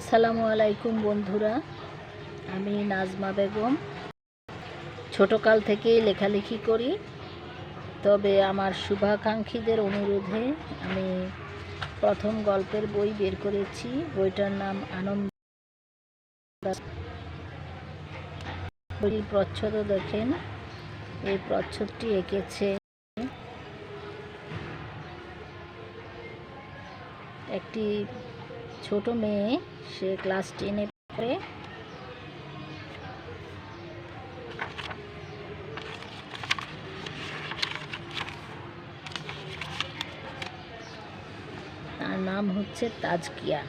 আসসালামু আলাইকুম বন্ধুরা, আমি নাজমা বেগম। ছোটকাল থেকেই লেখালেখি করি, তবে আমার শুভাকাঙ্ক্ষীদের অনুরোধে আমি প্রথম গল্পের বই বের করেছি, বইটার নাম আনন্দ। প্রচ্ছদ দেখেন, এই প্রচ্ছদটি এঁকেছে একটি ছোট মেয়ে, সে ক্লাস টেনে পড়ে। তার নাম হচ্ছে তাজকিয়া।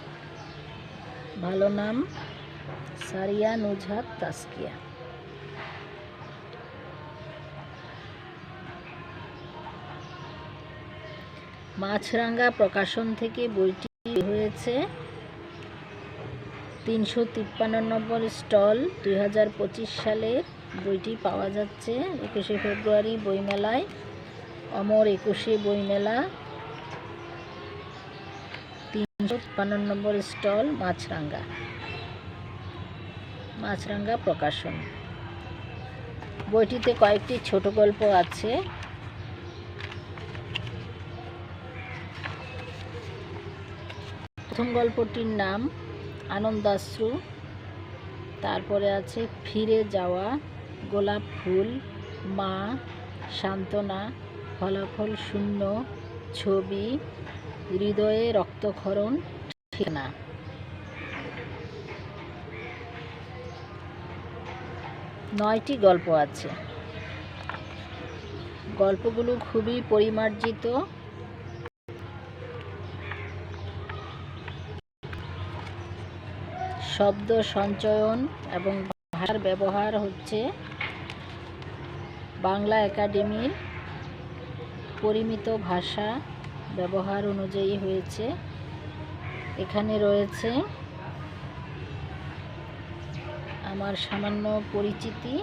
ভালো নাম সারিয়া নুজহাত তাজকিয়া। মাছরাঙ্গা প্রকাশন থেকে বইটি হয়েছে। তিনশো তিপ্পান্ন নম্বর স্টল দুই হাজার পঁচিশ সালের বইটি পাওয়া যাচ্ছে। একুশে ফেব্রুয়ারি বইমেলায়, অমর একুশে বইমেলা, তিনশো তিপ্পান্ন নম্বর স্টল মাছরাঙ্গা। মাছরাঙ্গা প্রকাশন। বইটিতে কয়েকটি ছোট গল্প আছে। প্রথম গল্পটির নাম আনন্দাশ্রু। তারপরে আছে ফিরে যাওয়া, গোলাপ ফুল, মা, সান্ত্বনা, ফলাফল শূন্য, ছবি, হৃদয়ে রক্তক্ষরণ, ঠিকানা। নয়টি গল্প আছে। গল্পগুলো খুবই পরিমার্জিত। শব্দ সঞ্চয়ন এবং ভাষার ব্যবহার হচ্ছে বাংলা একাডেমির পরিমিত ভাষা ব্যবহার অনুযায়ী হয়েছে। এখানে রয়েছে আমার সামান্য পরিচিতি।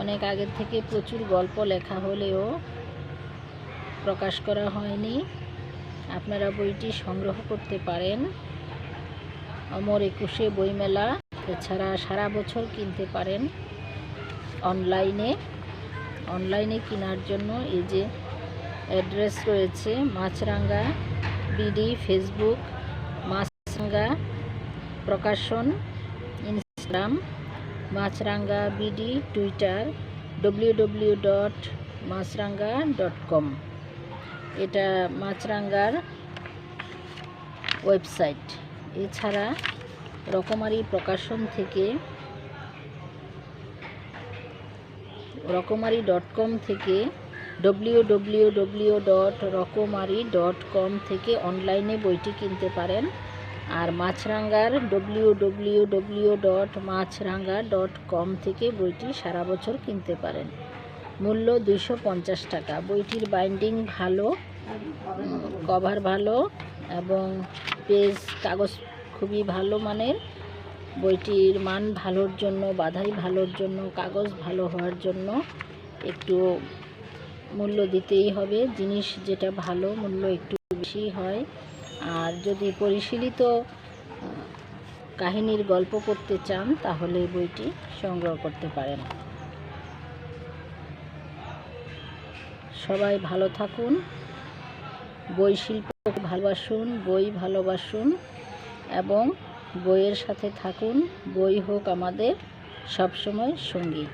অনেক আগের থেকে প্রচুর গল্প লেখা হলেও প্রকাশ করা হয়নি। আপনারা বইটি সংগ্রহ করতে পারেন। অমর একুশে বইমেলা, এছাড়া সারা বছর কিনতে পারেন অনলাইনে। অনলাইনে কেনার জন্য এই যে অ্যাড্রেস রয়েছে, মাছরাঙ্গা, বিডি, ফেসবুক, মাছরাঙ্গা, প্রকাশন, Instagram, Machranga, BD, Twitter W W dot Machranga dot com এটা মাছরাঙ্গার ওয়েবসাইট। এছাড়া রকমারি প্রকাশন থেকে, রকমারি ডট কম থেকে W W W dot Rokomari dot com থেকে অনলাইনে বইটি কিনতে পারেন। আর মাছরাঙ্গার W W W dot Machranga dot com থেকে বইটি সারা বছর কিনতে পারেন। মূল্য দুইশো পঞ্চাশ টাকা। বইটির বাইন্ডিং ভালো কভার ভালো এবং পেজ, কাগজ খুবই ভালো মানের। বইটির মান ভালোর জন্য, বাধাই ভালোর জন্য, কাগজ ভালো হওয়ার জন্য একটু মূল্য দিতেই হবে। জিনিস যেটা ভালো, মূল্য একটু বেশি হয়। আর যদি পরিশীলিত কাহিনীর গল্প করতে চান, তাহলে বইটি সংগ্রহ করতে পারেন। সবাই ভালো থাকুন। বই শিল্প ভালোবাসুন বই ভালোবাসুন এবং বইয়ের সাথে থাকুন। বই হোক আমাদের সবসময় সঙ্গী।